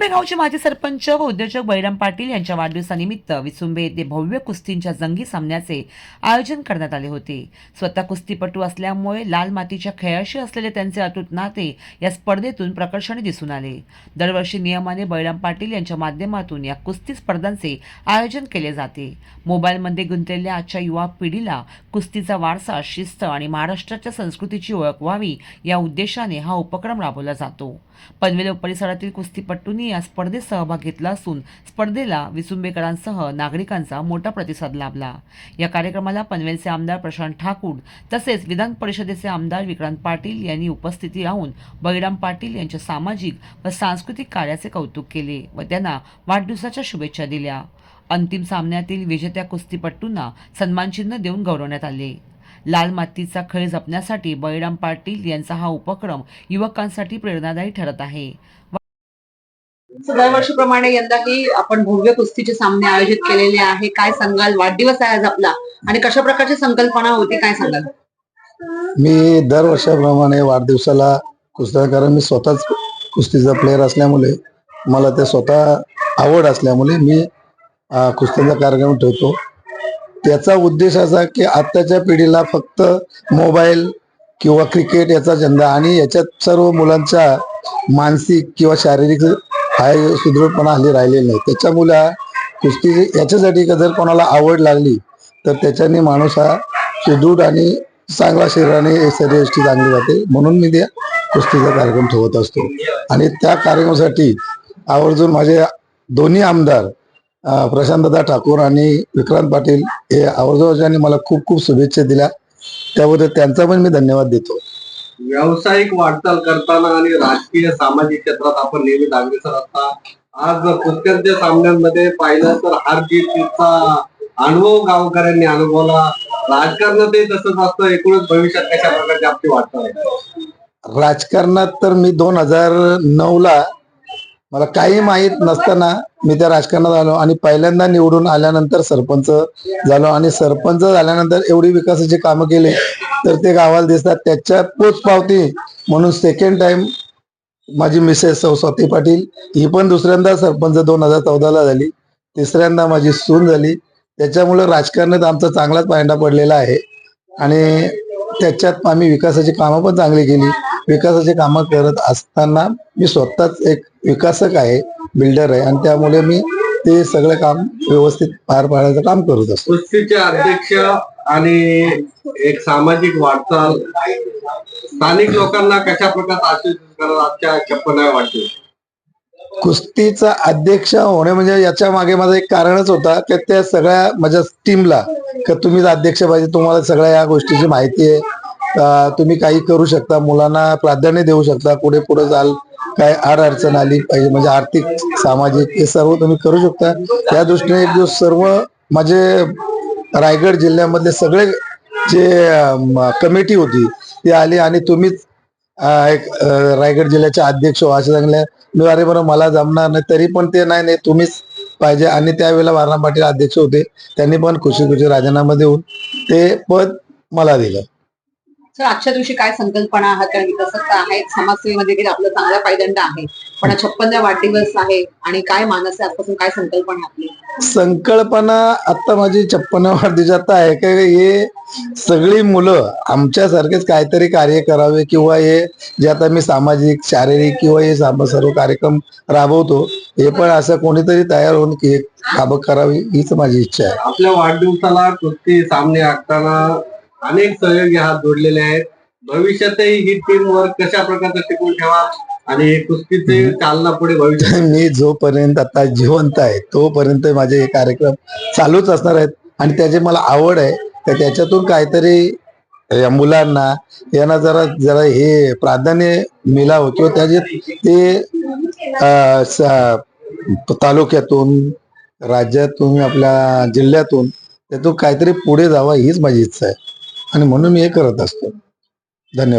विसुंबे गावचे माजी सरपंच व उद्योजक बैराम पाटील यांच्या वाढदिवसानिमित्त विसुंबे येथे भव्य कुस्तींच्या जंगी सामन्याचे आयोजन करण्यात आले होते. स्वतः कुस्तीपटू असल्यामुळे लाल मातीच्या खेळाशी असलेले त्यांचे अतूट नाते या स्पर्धेतून प्रकर्षाने दिसून आले. दरवर्षी नियमाने बैराम पाटील यांच्या माध्यमातून या कुस्ती स्पर्धांचे आयोजन केले जाते. मोबाईलमध्ये गुंतलेल्या आजच्या युवा पिढीला कुस्तीचा वारसा शिस्त आणि महाराष्ट्राच्या संस्कृतीची ओळख व्हावी या उद्देशाने हा उपक्रम राबवला जातो. पनवेल परिसरातील यांनी या स्पर्धेत सहभाग घेतला असून स्पर्धेला विसुंबेकरांसह नागरिकांचा मोठा प्रतिसाद लाभला. या कार्यक्रमाला पनवेलचे आमदार प्रशांत ठाकूर तसेच विधान परिषदेचे आमदार विक्रांत पाटील यांनी उपस्थिती राहून बळीराम पाटील यांच्या सामाजिक व सांस्कृतिक कार्याचे कौतुक केले व त्यांना वाढदिवसाच्या शुभेच्छा दिल्या. अंतिम सामन्यातील विजेत्या कुस्तीपट्टूंना सन्मानचिन्ह देऊन गौरवण्यात आले. लाल मातीचा खेळ जपण्यासाठी बळीराम पाटील यांचा हा उपक्रम युवकांसाठी प्रेरणादायी ठरत आहे. दरवर्षीप्रमाणे यंदाही आपण भव्य कुस्तीचे सामने आयोजित केलेले आहे. काय सांगाल? वाढदिवस आहे आज आपला. आणि कशा प्रकारची संकल्पना होती? काय सांगाल? मी दरवर्षाप्रमाणे वाढदिवसाला कुस्त्या कारण मी स्वतःच कुस्तीचा प्लेअर असल्यामुळे मला ते स्वतः आवड असल्यामुळे मी कुस्तीचा कार्यक्रम ठेवतो. त्याचा उद्देश असा की आत्ताच्या पिढीला फक्त मोबाईल किंवा क्रिकेट याचा छंद आणि याच्यात सर्व मुलांच्या मानसिक किंवा शारीरिक हाय सुदृढपणा हल्ली राहिलेला नाही. त्याच्यामुळे कुस्ती याच्यासाठी का जर कोणाला आवड लागली तर त्याच्याने माणूस हा सुदृढ आणि चांगला शरीराने शरीराची चांगली जाते. म्हणून मी त्या कुस्तीचा कार्यक्रम ठेवत असतो. आणि त्या कार्यक्रमासाठी आवर्जून माझे दोन्ही आमदार प्रशांतदा ठाकूर आणि विक्रांत पाटील हे आवर्जून मला खूप खूप शुभेच्छा दिल्या. त्याबद्दल त्यांचा पण मी धन्यवाद देतो. व्यावसायिक वाटचाल करताना आणि राजकीय सामाजिक क्षेत्रात आपण नेहमी अग्रेसर असता. आज कुस्त्यांच्या सामन्यांमध्ये पाहिलं तर हार जीतचा अनुभव गावकऱ्यांनी अनुभवला. राजकारणातही तसंच असतं. एकूणच भविष्यात कशा प्रकारची आपली वाटचाल आहे? राजकारणात तर मी दोन हजार नऊ ला मला काही माहीत नसताना मी त्या राजकारणात आलो आणि पहिल्यांदा निवडून आल्यानंतर सरपंच झालो आणि सरपंच झाल्यानंतर एवढी विकासाची कामं केली तर ते गावाला दिसतात. त्याच्या पोच पावती म्हणून सेकंड टाइम माझी मिसेस सौ स्वाती पाटील ही पण दुसऱ्यांदा सरपंच दोन हजार चौदाला झाली तिसऱ्यांदा माझी सून झाली. त्याच्यामुळे राजकारणात आमचा चांगलाच पायंडा पडलेला आहे. आणि त्याच्यात आम्ही विकासाची कामं पण चांगली केली. विकासाची कामं करत असताना मी स्वतःच एक विकासक आहे बिल्डर आहे आणि त्यामुळे मी ते सगळं काम व्यवस्थित पार पाडायचं काम करत असतो. कुस्तीचे अध्यक्ष आणि एक सामाजिक वाटचाल स्थानिक लोकांना कशा प्रकारे आजच्या छप्पनाव्या वाटते कुस्तीचा अध्यक्ष होणे म्हणजे याच्या मागे माझं एक कारणच होता की त्या सगळ्या माझ्या टीमला की तुम्हीच अध्यक्ष पाहिजे तुम्हाला सगळ्या या गोष्टीची माहिती आहे. तुम्ही काही करू शकता मुलांना प्राधान्य देऊ शकता पुढे पुढे जाल काय आड अडचण आली पाहिजे म्हणजे आर्थिक सामाजिक हे सर्व तुम्ही करू शकता. त्या दृष्टीने एक दिवस सर्व माझे रायगड जिल्ह्यामधले सगळे जे कमिटी होती ती आली आणि तुम्हीच एक रायगड जिल्ह्याचे अध्यक्ष हो सांगले मी अरे बरं मला जमणार नाही तरी पण ते नाही नाही तुम्हीच पाहिजे. आणि त्यावेळेला वारणा पाटील अध्यक्ष होते त्यांनी पण खुशी खुशी राजीनामा देऊन ते पद मला दिलं. सर आजच्या दिवशी काय संकल्पना आहात? कारण विकासक आहे समाजसेवेमध्ये देखील आपला चांगला पायदंड आहे. पण छप्पन वाढदिवस आहे आणि काय मानस आहे? आजपासून काय संकल्पना आपली? संकल्पना आता माझी छप्पन वाढदिवसात आहे की? हे सगळी मुलं आमच्यासारखेच काहीतरी कार्य करावे किंवा हे जे आता मी सामाजिक शारीरिक किंवा हे साम- सर्व कार्यक्रम राबवतो हे पण असं कोणीतरी तयार होऊन की हे कामं करावी हीच माझी इच्छा आहे. आपल्या वाढदिवसाला कुस्ती सामने आखताना अनेक सहयोगी हात जोडलेले आहेत. भविष्यातही ही टीम वर्क कशा प्रकारचं टिकून ठेवा आणि कुस्तीचे चालना पुढे भविष्यात मी जोपर्यंत आता जिवंत आहे तोपर्यंत माझे हे कार्यक्रम चालूच असणार आहेत. आणि त्याची मला आवड आहे तर त्याच्यातून काहीतरी या मुलांना यांना जरा जरा हे प्राधान्य मिळावं किंवा त्याचे ते तालुक्यातून राज्यातून आपल्या जिल्ह्यातून त्यातून काहीतरी पुढे जावं हीच माझी इच्छा आहे. आणि म्हणून मी हे करत असतो. धन्यवाद.